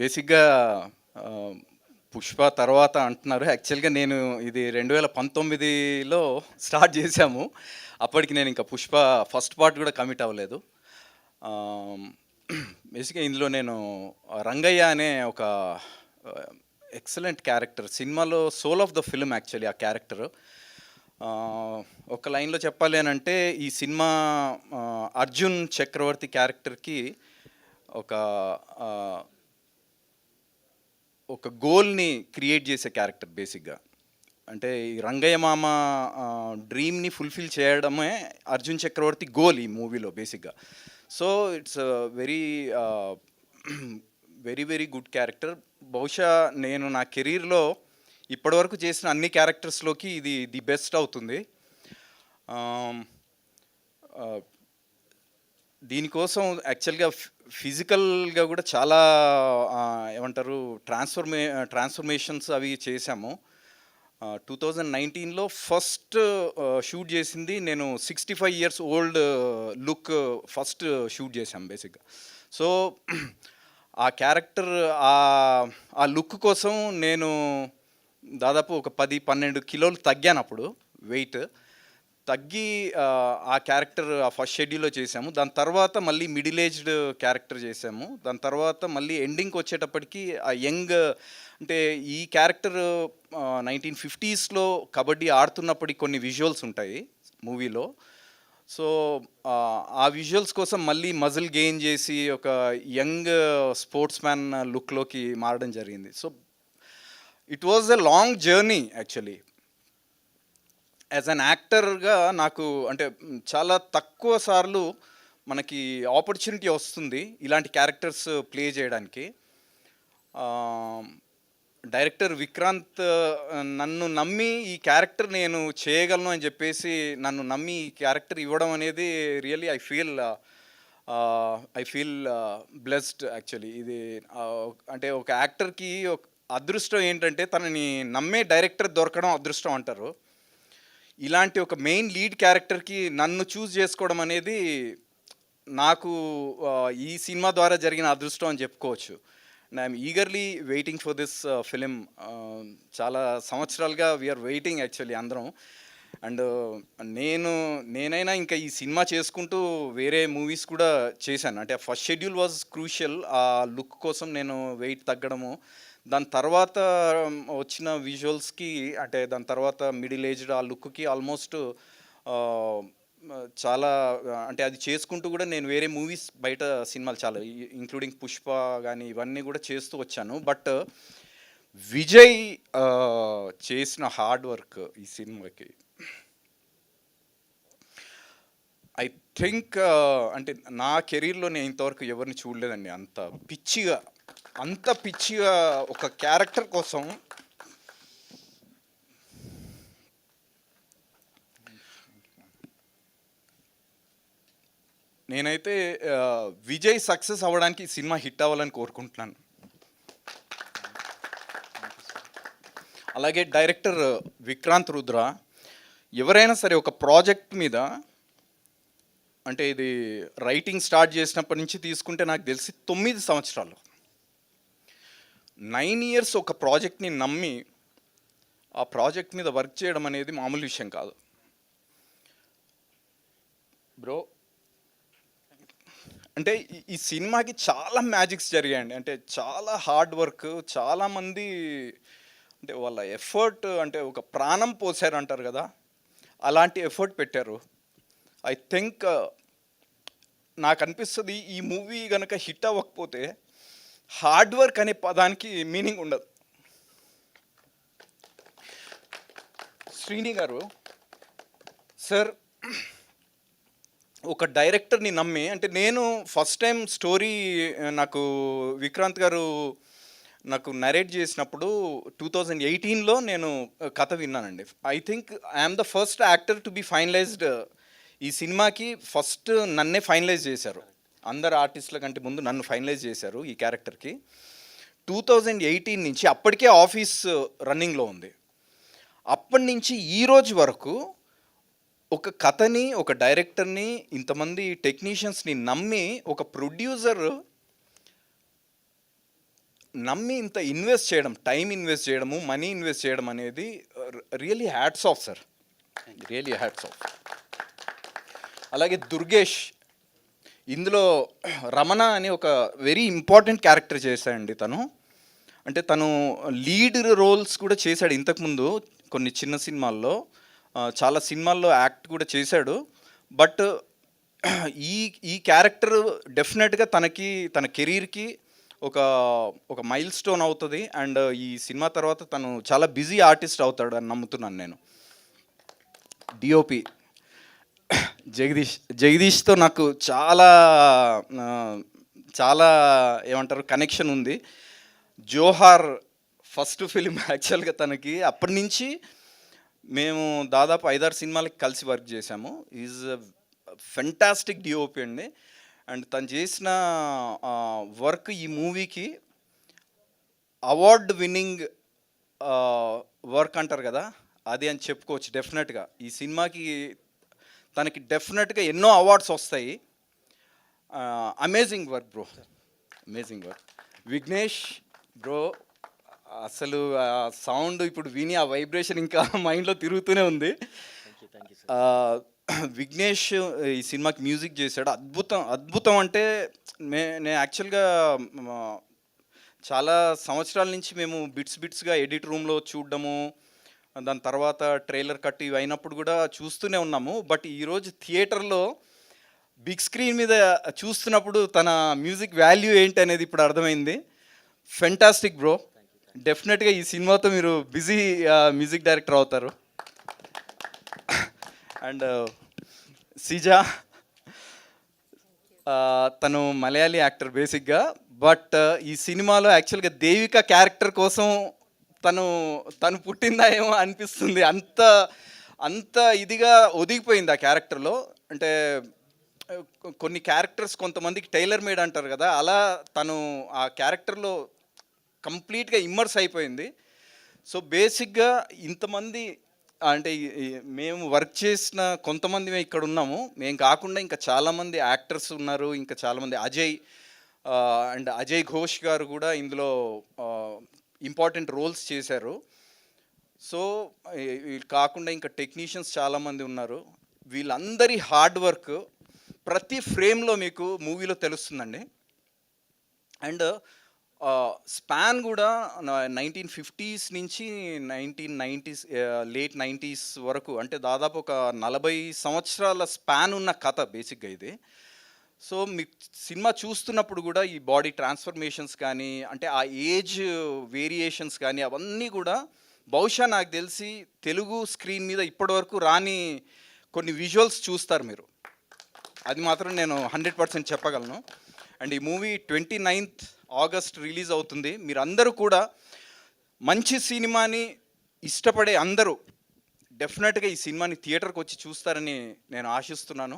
బేసిక్‌గా 'పుష్ప' తర్వాత అంటున్నారు. యాక్చువల్‌గా నేను ఇది 2019లో స్టార్ట్ చేశాము. అప్పటికి నేను ఇంకా 'పుష్ప' ఫస్ట్ పార్ట్ కూడా కమిట్ అవ్వలేదు. బేసిక్‌గా ఇందులో నేను రంగయ్య అనే ఒక ఎక్సలెంట్ క్యారెక్టర్ సినిమాలో soul of the film actually ఆ క్యారెక్టర్. ఒక లైన్‌లో చెప్పాలి అనంటే ఈ సినిమా 'అర్జున్ చక్రవర్తి' క్యారెక్టర్‌కి ఒక ఒక గోల్‌ని క్రియేట్ చేసే క్యారెక్టర్ బేసిక్‌గా. అంటే ఈ రంగయ్య మామ డ్రీమ్‌ని ఫుల్‌ఫిల్ చేయడమే 'అర్జున్ చక్రవర్తి' గోల్ ఈ మూవీలో బేసిక్‌గా. So, it's very very very good character. బహుశా నేను నా కెరీర్‌లో ఇప్పటివరకు చేసిన అన్ని క్యారెక్టర్స్‌లోకి ఇది ది బెస్ట్ అవుతుంది. దీనికోసం యాక్చువల్‌గా ఫిజికల్‌గా కూడా చాలా ఏమంటారు ట్రాన్స్‌ఫర్మే ట్రాన్స్‌ఫర్మేషన్స్ అవి చేశాము. ఆహ్, 2019లో ఫస్ట్ షూట్ చేసింది నేను 65 years old look first shoot చేశాం బేసిక్‌గా. సో, ఆ క్యారెక్టర్ ఆ లుక్ కోసం నేను దాదాపు ఒక 10, 12 కిలోలు తగ్గాను అప్పుడు వెయిట్. తగ్గి ఆ క్యారెక్టర్ ఆ ఫస్ట్ షెడ్యూల్‌లో చేసాము దాని తర్వాత మళ్ళీ మిడిల్ ఏజ్డ్ క్యారెక్టర్ చేసాము దాని తర్వాత మళ్ళీ ఎండింగ్‌కి వచ్చేటప్పటికి ఆ యంగ్ అంటే ఈ క్యారెక్టర్ నైన్టీన్ ఫిఫ్టీస్లో కబడ్డీ ఆడుతున్నప్పటికి కొన్ని విజువల్స్ ఉంటాయి మూవీలో. సో, ఆ విజువల్స్ కోసం మళ్ళీ మజిల్ గెయిన్ చేసి ఒక యంగ్ స్పోర్ట్స్ మ్యాన్ లుక్‌లోకి మారడం జరిగింది. So, it was a long journey actually. As an యాక్టర్‌గా నాకు అంటే చాలా తక్కువ సార్లు మనకి ఆపర్చునిటీ వస్తుంది ఇలాంటి క్యారెక్టర్స్ ప్లే చేయడానికి. డైరెక్టర్ విక్రాంత్ నన్ను నమ్మి ఈ క్యారెక్టర్ నేను చేయగలను అని చెప్పేసి నన్ను నమ్మి ఈ క్యారెక్టర్ ఇవ్వడం అనేది really I feel I feel blessed actually. ఇది అంటే ఒక యాక్టర్‌కి ఒక అదృష్టం ఏంటంటే తనని నమ్మే డైరెక్టర్ దొరకడం అదృష్టం అంటారు. ఇలాంటి ఒక మెయిన్ లీడ్ క్యారెక్టర్‌కి నన్ను చూస్ చేసుకోవడం అనేది నాకు ఈ సినిమా ద్వారా జరిగిన అదృష్టం అని చెప్పుకోవచ్చు. I'm eagerly waiting for this film చాలా సంవత్సరాలుగా వి ఆర్ వెయిటింగ్ యాక్చువల్లీ అందరం. అండ్ నేను నేనైనా ఇంకా ఈ సినిమా చేసుకుంటూ వేరే మూవీస్ కూడా చేశాను. అంటే ఫస్ట్ షెడ్యూల్ వాజ్ క్రూషియల్. ఆ లుక్ కోసం నేను వెయిట్ తగ్గడము. దాని తర్వాత వచ్చిన విజువల్స్‌కి అంటే దాని తర్వాత మిడిల్ ఏజ్డ్ ఆ లుక్‌కి ఆల్మోస్ట్ చాలా అంటే అది చేసుకుంటూ కూడా నేను వేరే మూవీస్ బయట సినిమాలు చాలా ఇంక్లూడింగ్ 'పుష్ప' కానీ ఇవన్నీ కూడా చేస్తూ వచ్చాను. బట్ విజయ్ చేసిన హార్డ్ వర్క్ ఈ సినిమాకి ఐ థింక్ అంటే నా కెరీర్‌లో నేను ఇంతవరకు ఎవరిని చూడలేదండి అంత పిచ్చిగా, అంత పిచ్చిగా ఒక క్యారెక్టర్ కోసం నేనైతే విజయ్ సక్సెస్ అవ్వడానికి ఈ సినిమా హిట్ అవ్వాలని కోరుకుంటున్నాను. అలాగే డైరెక్టర్ విక్రాంత్ రుద్ర ఎవరైనా సరే ఒక ప్రాజెక్ట్ మీద అంటే ఇది రైటింగ్ స్టార్ట్ చేసినప్పటి నుంచి తీసుకుంటే నాకు తెలిసి తొమ్మిది సంవత్సరాలు. నైన్ ఇయర్స్ ఒక ప్రాజెక్ట్‌ని నమ్మి ఆ ప్రాజెక్ట్ మీద వర్క్ చేయడం అనేది మామూలు విషయం కాదు. బ్రో అంటే ఈ సినిమాకి చాలా మ్యాజిక్స్ జరిగాయండి. అంటే చాలా హార్డ్ వర్క్ చాలామంది అంటే వాళ్ళ ఎఫర్ట్ అంటే ఒక ప్రాణం పోసారంటారు కదా! అలాంటి ఎఫర్ట్ పెట్టారు. ఐ థింక్ నాకు అనిపిస్తుంది ఈ మూవీ కనుక హిట్ అవ్వకపోతే హార్డ్ వర్క్ అనే పదానికి మీనింగ్ ఉండదు. శ్రీని గారు సార్ ఒక డైరెక్టర్‌ని నమ్మి అంటే నేను ఫస్ట్ టైం స్టోరీ నాకు విక్రాంత్ గారు నాకు నరేట్ చేసినప్పుడు 2018లో నేను కథ విన్నానండి. I think I the first actor to be finalised ఈ సినిమాకి ఫస్ట్ నన్నే ఫైనలైజ్ చేశారు. అందరు ఆర్టిస్ట్‌ల కంటే ముందు నన్ను ఫైనలైజ్ చేశారు ఈ క్యారెక్టర్‌కి. 2018 నుంచి అప్పటికే ఆఫీస్ రన్నింగ్‌లో ఉంది. అప్పటినుంచి ఈ రోజు వరకు ఒక కథని, ఒక డైరెక్టర్‌ని, ఇంతమంది టెక్నీషియన్స్‌ని నమ్మి ఒక ప్రొడ్యూసర్ నమ్మి ఇంత ఇన్వెస్ట్ చేయడం టైం ఇన్వెస్ట్ చేయడము మనీ ఇన్వెస్ట్ చేయడం అనేది really hats off sir really hats off అలాగే దుర్గేష్ ఇందులో రమణ అని ఒక వెరీ ఇంపార్టెంట్ క్యారెక్టర్ చేశాడండి తను. అంటే తను లీడ్ రోల్స్ కూడా చేశాడు ఇంతకుముందు కొన్ని చిన్న సినిమాల్లో. చాలా సినిమాల్లో యాక్ట్ కూడా చేశాడు. బట్ ఈ ఈ క్యారెక్టర్ డెఫినెట్గా తనకి తన కెరీర్కి ఒక ఒక మైల్ స్టోన్ అవుతుంది. అండ్ ఈ సినిమా తర్వాత తను చాలా బిజీ ఆర్టిస్ట్ అవుతాడు అని నమ్ముతున్నాను నేను. డిఓపి జగదీష్ జగదీష్తో నాకు చాలా చాలా ఏమంటారు కనెక్షన్ ఉంది. జోహార్ ఫస్ట్ ఫిలిం యాక్చువల్గా తనకి అప్పటి నుంచి మేము దాదాపు ఐదారు సినిమాలకి కలిసి వర్క్ చేశాము. ఈజ్ ఫెంటాస్టిక్ డిఓపి అండి. అండ్ తను చేసిన వర్క్ ఈ మూవీకి అవార్డ్ విన్నింగ్ వర్క్ అంటారు కదా అది అని చెప్పుకోవచ్చు డెఫినెట్గా ఈ సినిమాకి తనకి డెఫినెట్గా ఎన్నో అవార్డ్స్ వస్తాయి. Amazing work bro amazing work Vignesh bro అసలు ఆ సౌండ్ ఇప్పుడు విని ఆ వైబ్రేషన్ ఇంకా మైండ్లో తిరుగుతూనే ఉంది. విఘ్నేష్ ఈ సినిమాకి మ్యూజిక్ చేశాడు. అద్భుతం అద్భుతం అంటే మే నేను యాక్చువల్గా చాలా సంవత్సరాల నుంచి మేము బిట్స్ బిట్స్గా ఎడిట్ రూమ్లో చూడడము. దాని తర్వాత ట్రైలర్ కట్ ఇవి అయినప్పుడు కూడా చూస్తూనే ఉన్నాము. బట్ ఈరోజు థియేటర్లో బిగ్ స్క్రీన్ మీద చూస్తున్నప్పుడు తన మ్యూజిక్ వాల్యూ ఏంటి అనేది ఇప్పుడు అర్థమైంది. ఫెంటాస్టిక్ బ్రో డెఫినెట్గా ఈ సినిమాతో మీరు బిజీ మ్యూజిక్ డైరెక్టర్ అవుతారు. అండ్ సిజా తను మలయాళీ యాక్టర్ బేసిక్గా. బట్ ఈ సినిమాలో యాక్చువల్గా దేవిక క్యారెక్టర్ కోసం తను తను పుట్టిందా ఏమో అనిపిస్తుంది. అంత అంత ఇదిగా ఒదిగిపోయింది ఆ క్యారెక్టర్లో. అంటే కొన్ని క్యారెక్టర్స్ కొంతమందికి టైలర్ మేడ్ అంటారు కదా అలా తను ఆ క్యారెక్టర్లో కంప్లీట్గా ఇమ్మర్స్ అయిపోయింది. సో బేసిక్గా ఇంతమంది అంటే మేము వర్క్ చేసిన కొంతమంది మేము ఇక్కడ ఉన్నాము. మేము కాకుండా ఇంకా చాలామంది యాక్టర్స్ ఉన్నారు. ఇంకా చాలామంది అజయ్ అండ్ అజయ్ ఘోష్ గారు కూడా ఇందులో ఇంపార్టెంట్ రోల్స్ చేశారు. సో కాకుండా ఇంకా టెక్నీషియన్స్ చాలామంది ఉన్నారు. వీళ్ళందరి హార్డ్ వర్క్ ప్రతి ఫ్రేమ్లో మీకు మూవీలో తెలుస్తుందండి. అండ్ స్పాన్ కూడా నైన్టీన్ ఫిఫ్టీస్ నుంచి నైన్టీన్ నైంటీస్ లేట్ నైంటీస్ వరకు అంటే దాదాపు ఒక నలభై సంవత్సరాల స్పాన్ ఉన్న కథ బేసిక్గా ఇది. సో మీ సినిమా చూస్తున్నప్పుడు కూడా ఈ బాడీ ట్రాన్స్ఫర్మేషన్స్ కానీ అంటే ఆ ఏజ్ వేరియేషన్స్ కానీ అవన్నీ కూడా బహుశా నాకు తెలిసి తెలుగు స్క్రీన్ మీద ఇప్పటివరకు రాని కొన్ని విజువల్స్ చూస్తారు మీరు. అది మాత్రం నేను హండ్రెడ్ పర్సెంట్ చెప్పగలను. అండ్ ఈ movie twenty ninth August release అవుతుంది. మీరు అందరూ కూడా మంచి సినిమాని ఇష్టపడే అందరూ డెఫినెట్గా ఈ సినిమాని థియేటర్కి వచ్చి చూస్తారని నేను ఆశిస్తున్నాను.